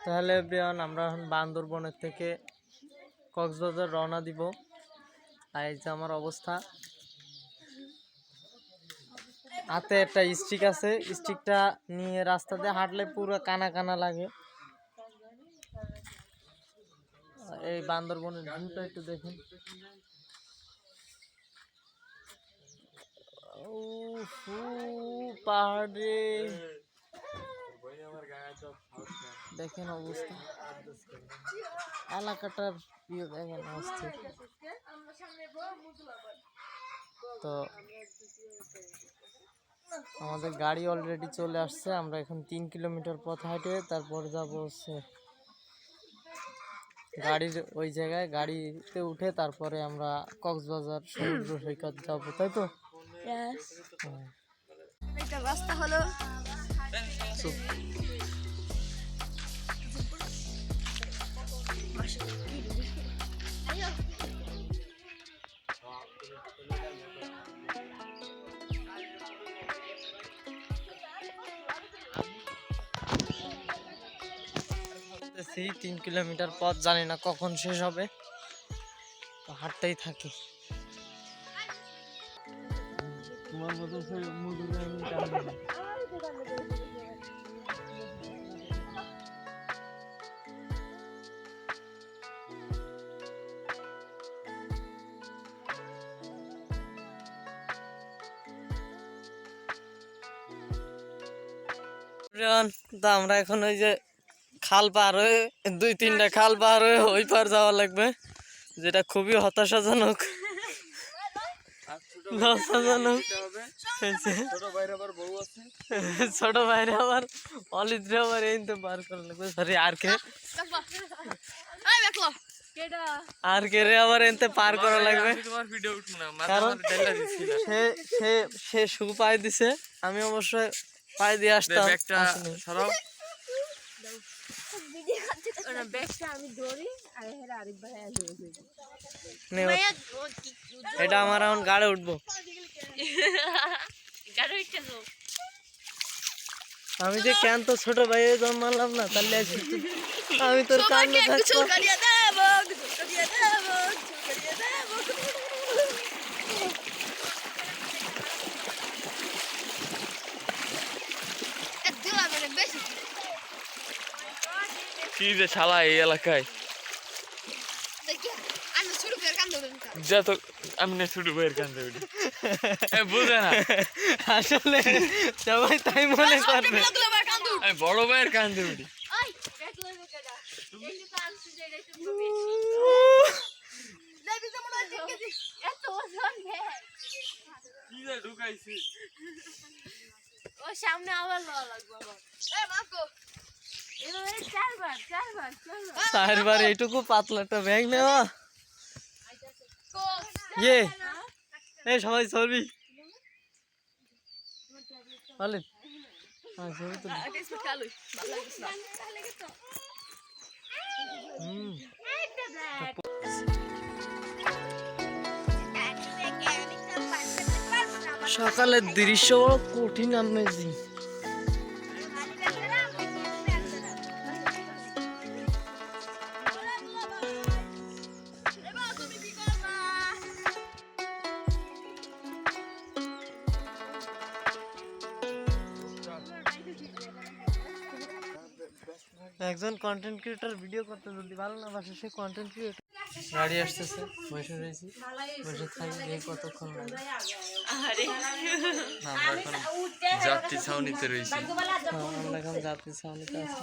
তাহলে ব্রিয়ান আমরা এখন বান্দরবনের থেকে কক্সবাজার রওনা দিব আর এই যে আমার অবস্থা হাতে একটা স্টিক আছে স্টিকটা নিয়ে রাস্তা দিয়ে হাঁটলে পুরো কানা কানা লাগে এই বান্দরবনের ভিউটা একটু দেখুন পাহাড়ে দেখেন অবস্থা। এলাকাটার ইয়ে দেখেন অস্থির তো আমাদের গাড়ি অলরেডি চলে আসছে আমরা এখন তিন কিলোমিটার পথ হাঁটে তারপর যাব হচ্ছে গাড়ির ওই জায়গায়। গাড়িতে উঠে তারপরে আমরা কক্সবাজার সমুদ্র সৈকত যাব তাই তো। রাস্তা হলো হাঁটতেছি তিন কিলোমিটার পথ জানি না কখন শেষ হবে। তো হাঁটতেই থাকি। তোমার মতো মুরগি আমি টানবো না। রিয়ান, তো আমরা এখন ওই যে খাল পার হয়ে দুই তিনটা খাল পার হয়ে ওই পার যাওয়া লাগবে যেটা খুবই হতাশাজনক। লজ্জাজনক ছোট ভাইরে আবার অলিদ্রে আবার এই তো পার করা লাগবে। সরি আর কে? আর কে রে আবার এনতে পার করা লাগবে? কারণ সে সে সে শু দিছে। আমি অবশ্যই পায়ে দিয়ে আসতাম ব্যাগটা সরাও। এটা আমার এখন গাড়ে উঠবো। গাড়ি উঠতে যাও আমি যে কেন তো ছোট ভাই জন্মালাম না তাহলে আমি তোর কান্না থাকব করিয়ে দেব করিয়ে দেব করিয়ে দেব দিলা মানে বেশি কি যে শালা এই এলাকায়? দেখি আমি না ছোট ভাইয়ের কান্দে উঠি। বুঝে না। আসলে সবাই তাই মনে করবে। বড় ভাইয়ের কান্দে উঠি। ঢুকাইছি। ও সামনে আবার লওয়া আবার। চারবার এইটুকু পাতলাটা ব্যাগ নেওয়া। ইয়ে এই সবাই বলেন হ্যাঁ ছবি সকালের দৃশ্য কঠিন আমেজিং একজন কন্টেন্ট ক্রিয়েটর ভিডিও করতে যদি ভালো না বাসে সে কন্টেন্ট ক্রিয়েটর গাড়ি আসতেছে বসে রয়েছি। বসে থাকি এই কতক্ষণ লাগে? না, আমরা এখন যাত্রী ছাউনিতে রয়েছি। আমরা এখন যাত্রী ছাউনিতে আছি।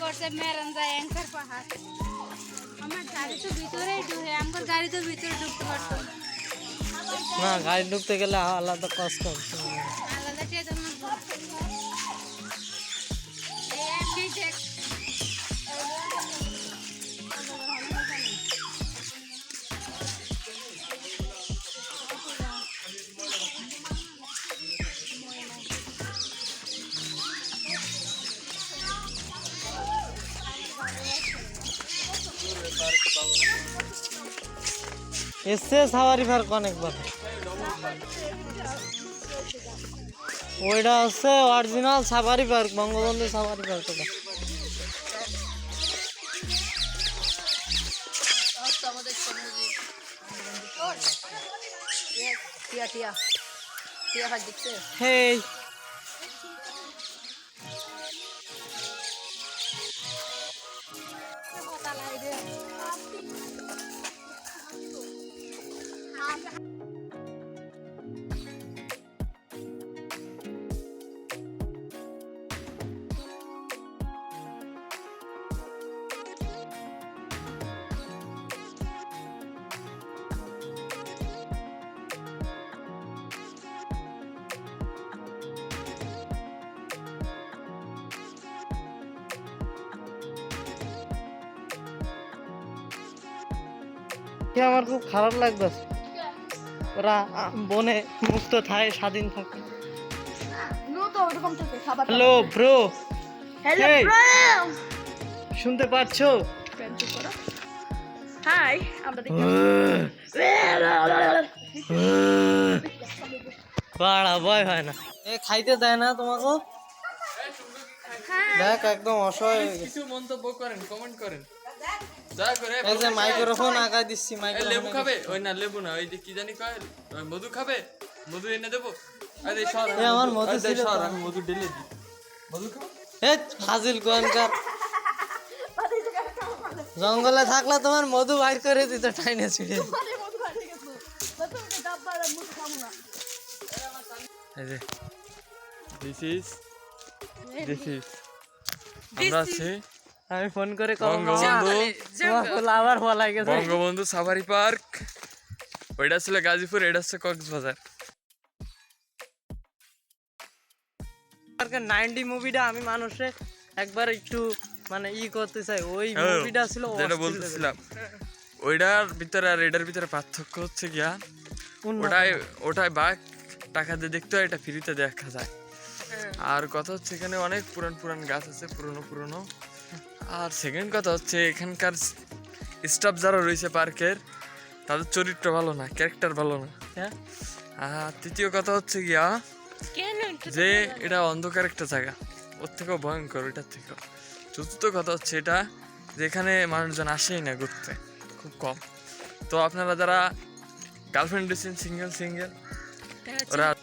করছে অ্যাঙ্কার পাহাড়। আমার গাড়ি তো ভিতরেই ঢুকে আমার গাড়ি তো ভিতরে ঢুকতে পারতো না। গাড়ি ঢুকতে গেলে আলাদা কষ্ট এসছে সাওয়ারি পার্ক অনেক অনেকবার। ওইটা হচ্ছে original safari park Bangabandhu safari park ওটা। টিয়া টিয়া। টিয়া ভাই হেই আমার খুব খারাপ লাগতেছে? ওরা বনে মুক্ত থাকে স্বাধীন থাকে। নো তো ওরকম থাকে খাবার হ্যালো ব্রো। হ্যালো শুনতে পাচ্ছো হাই আমরা বাড়া ভয় হয় না। এ খাইতে দেয় না তোমাকে? দেখ একদম অসহায় কিছু মন্তব্য করেন কমেন্ট করেন। এই যে মাইক্রোফোন আগায় দিচ্ছি লেবু খাবে? ওই না লেবু না ওই যে কি জানি কয়? মধু খাবে? মধু এনে দেবো? আরে সর আমার মধু ছিল সর আমি মধু ঢেলে দিই। মধু খাও এ ফাজিল কোয়ানকার জঙ্গলে থাকলে তোমার মধু বাইর করে দিত টাইনে ছিঁড়ে এই যে। দিস ইজ আমরা আছি আমি ফোন করে বঙ্গবন্ধু। আবার বলা গেছে। Bangabandhu safari park. ওইটা ছিল গাজীপুর এটা হচ্ছে কক্সবাজার। নাইনটি মুভিটা আমি মানুষে একবার একটু মানে ই করতে চাই। ওই মুভিটা ছিল যেটা বলতেছিলাম। ওইটার ভিতরে আর এটার ভিতরে পার্থক্য হচ্ছে গিয়া ওটাই ওটাই বাঘ টাকা দিয়ে দেখতে হয় এটা ফ্রিতে দেখা যায়। হ্যাঁ। আর কথা হচ্ছে এখানে অনেক পুরান পুরান গাছ আছে পুরনো পুরনো। আর সেকেন্ড কথা হচ্ছে এখানকার স্টাফ যারা রয়েছে পার্কের তাদের চরিত্র ভালো না ক্যারেক্টার ভালো না হ্যাঁ? আর তৃতীয় কথা হচ্ছে গিয়া যে এটা অন্ধকার একটা জায়গা ওর থেকেও ভয়ঙ্কর ওইটার থেকেও। চতুর্থ কথা হচ্ছে এটা যেখানে মানুষজন আসেই না ঘুরতে খুব কম। তো আপনারা যারা গার্লফ্রেন্ড দিচ্ছেন সিঙ্গেল সিঙ্গেল ওরা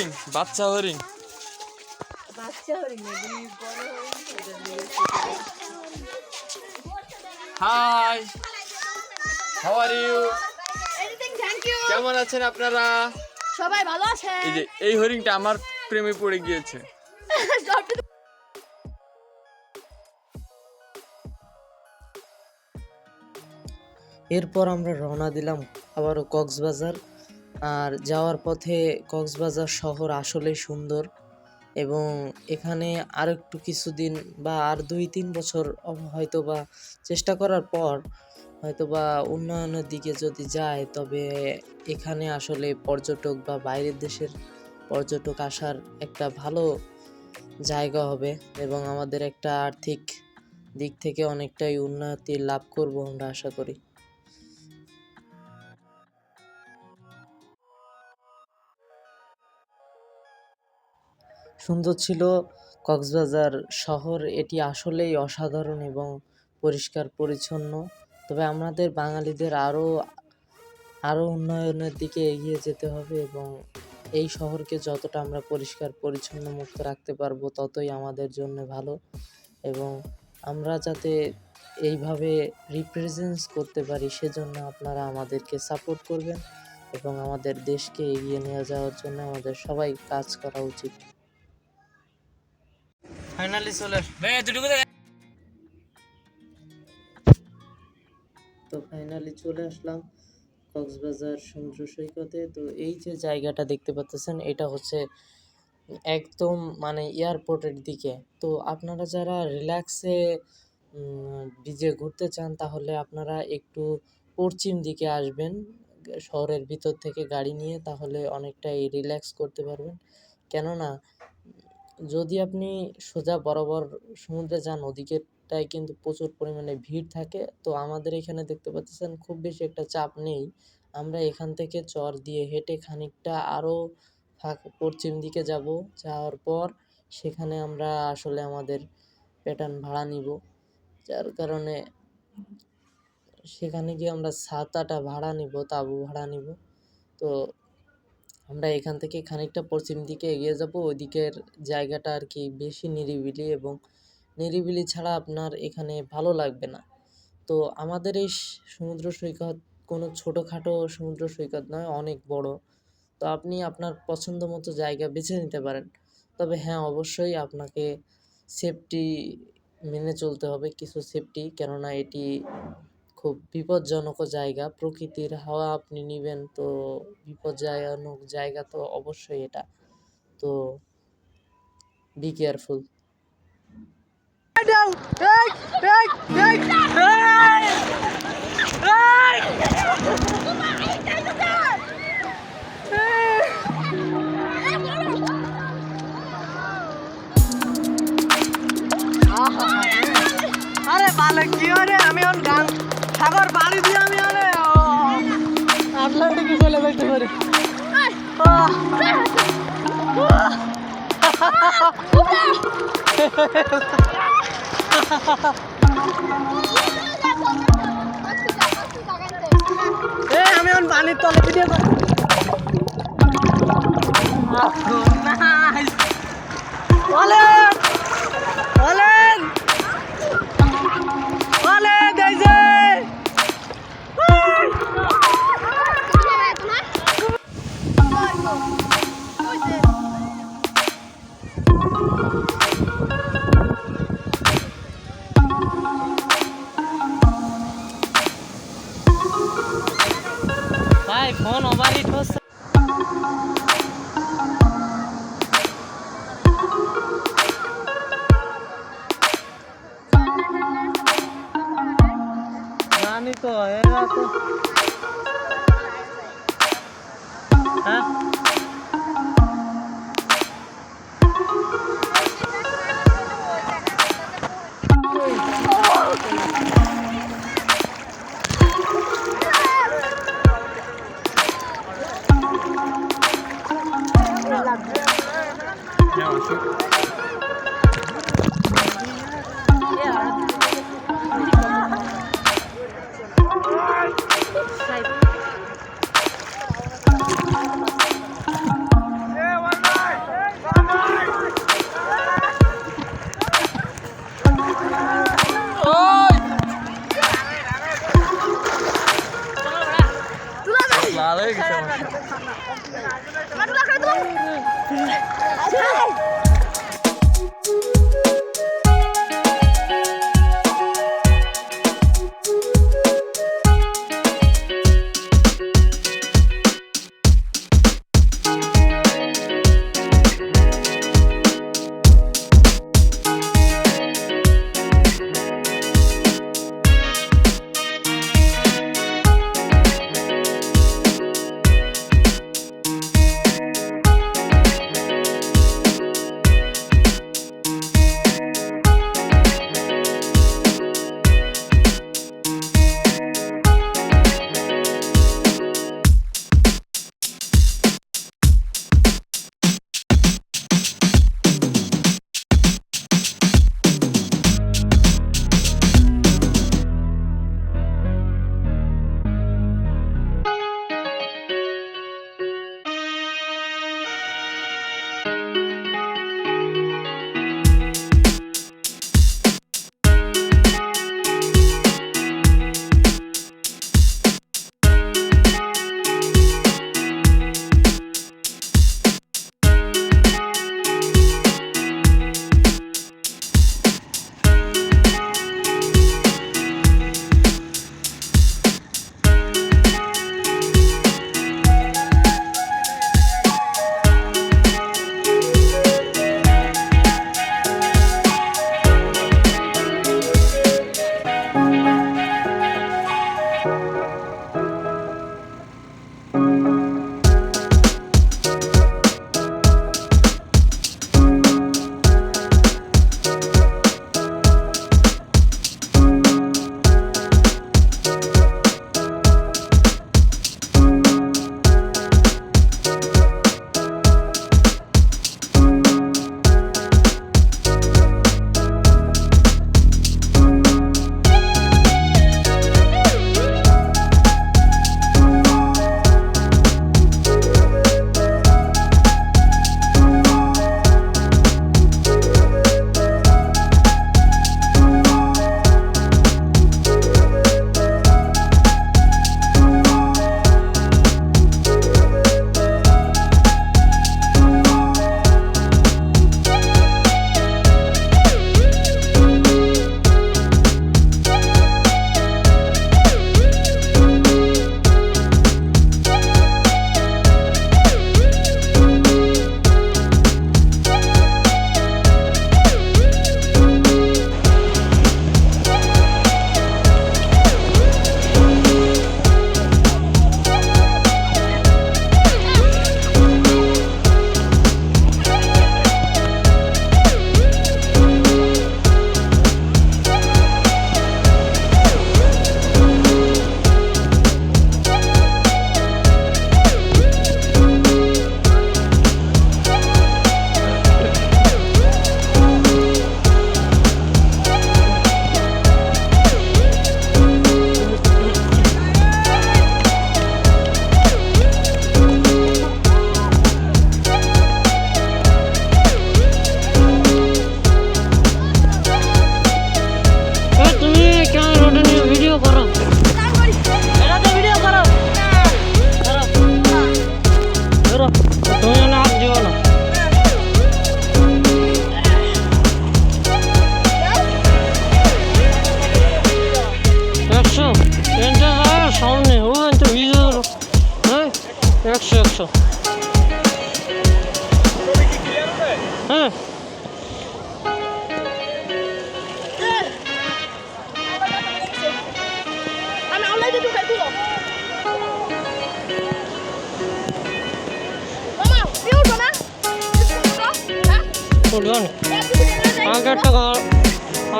হরিণ বাচ্চা হরিণ। Hi how are you anything thank you কেমন আছেন আপনারা? সবাই ভালো আছে এই যে এই হরিণটা আমার প্রেমে পড়ে গিয়েছে। এরপর আমরা রওনা দিলাম আবারও কক্সবাজার। আর যাওয়ার পথে কক্সবাজার শহর আসলেই সুন্দর এবং এখানে আর একটু কিছুদিন বা আর দুই তিন বছর হয়তো বা চেষ্টা করার পর হয়তো বা উন্নয়নের দিকে যদি যায়, তবে এখানে আসলে পর্যটক বা বাইরের দেশের পর্যটক আসার একটা ভালো জায়গা হবে এবং আমাদের একটা আর্থিক দিক থেকে অনেকটাই উন্নতি লাভ করব আমরা আশা করি। সুন্দর ছিল। কক্সবাজার শহর এটি আসলেই অসাধারণ এবং পরিষ্কার, পরিচ্ছন্ন। তবে আমাদের বাঙালিদের আরও আরও উন্নয়নের দিকে এগিয়ে যেতে হবে এবং এই শহরকে যতটা আমরা পরিষ্কার, পরিচ্ছন্ন মুক্ত রাখতে পারব ততই আমাদের জন্য ভালো এবং আমরা যাতে এইভাবে রিপ্রেজেন্টস করতে পারি সেজন্য আপনারা আমাদেরকে সাপোর্ট করবেন এবং আমাদের দেশকে এগিয়ে নিয়ে যাওয়ার জন্য আমাদের সবাই কাজ করা উচিত। ফাইনালি চলে তো ফাইনালি চলে আসলাম কক্সবাজার সমুদ্র সৈকতে। তো এই যে জায়গাটা দেখতে পাচ্ছেন এটা হচ্ছে একদম মানে এয়ারপোর্টের দিকে। তো আপনারা যারা রিল্যাক্সে বিজে ঘুরতে চান তাহলে আপনারা একটু পশ্চিম দিকে আসবেন শহরের ভিতর থেকে গাড়ি নিয়ে তাহলে অনেকটাই রিল্যাক্স করতে পারবেন। কেননা যদি আপনি সোজা বরাবর সমুদ্রে যান ওদিকেরটায় কিন্তু প্রচুর পরিমাণে ভিড় থাকে। তো আমাদের এখানে দেখতে পাচ্ছেন খুব বেশি একটা চাপ নেই। আমরা এখান থেকে চর দিয়ে হেঁটে খানিকটা আরও ফাঁক পশ্চিম দিকে যাব। যাওয়ার পর সেখানে আমরা আসলে আমাদের প্যাটার্ন ভাড়া নিব। যার কারণে সেখানে গিয়ে আমরা ছাতাটা ভাড়া নিব, তাঁবু ভাড়া নিব। তো আমরা এখান থেকে খানিকটা পশ্চিম দিকে এগিয়ে যাব। ওইদিকের জায়গাটা আর কি বেশি নিরিবিলি এবং নিরিবিলি ছাড়া আপনার এখানে ভালো লাগবে না। তো আমাদের এই সমুদ্র সৈকত কোনো ছোটোখাটো সমুদ্র সৈকত নয়, অনেক বড়। তো আপনি আপনার পছন্দ মতো জায়গা বেছে নিতে পারেন। তবে হ্যাঁ অবশ্যই আপনাকে সেফটি মেনে চলতে হবে, কিছু সেফটি কেননা এটি খুব বিপজ্জনক জায়গা। প্রকৃতির হাওয়া আপনি নেবেন তো বিপজ্জনক জায়গা তো অবশ্যই এটা। তো বি কেয়ারফুল আরে তাহলে কি আমি এখন গান সাগর বাড়ি দিয়ে আমি আরে আটলান্টিকে চলে যেতে পারি। আমি এখন পানির তলে ভিডিও করি জানি তো এরা তো হ্যাঁ লাল হয়ে গেছে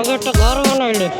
Hazreti Karvan öyle.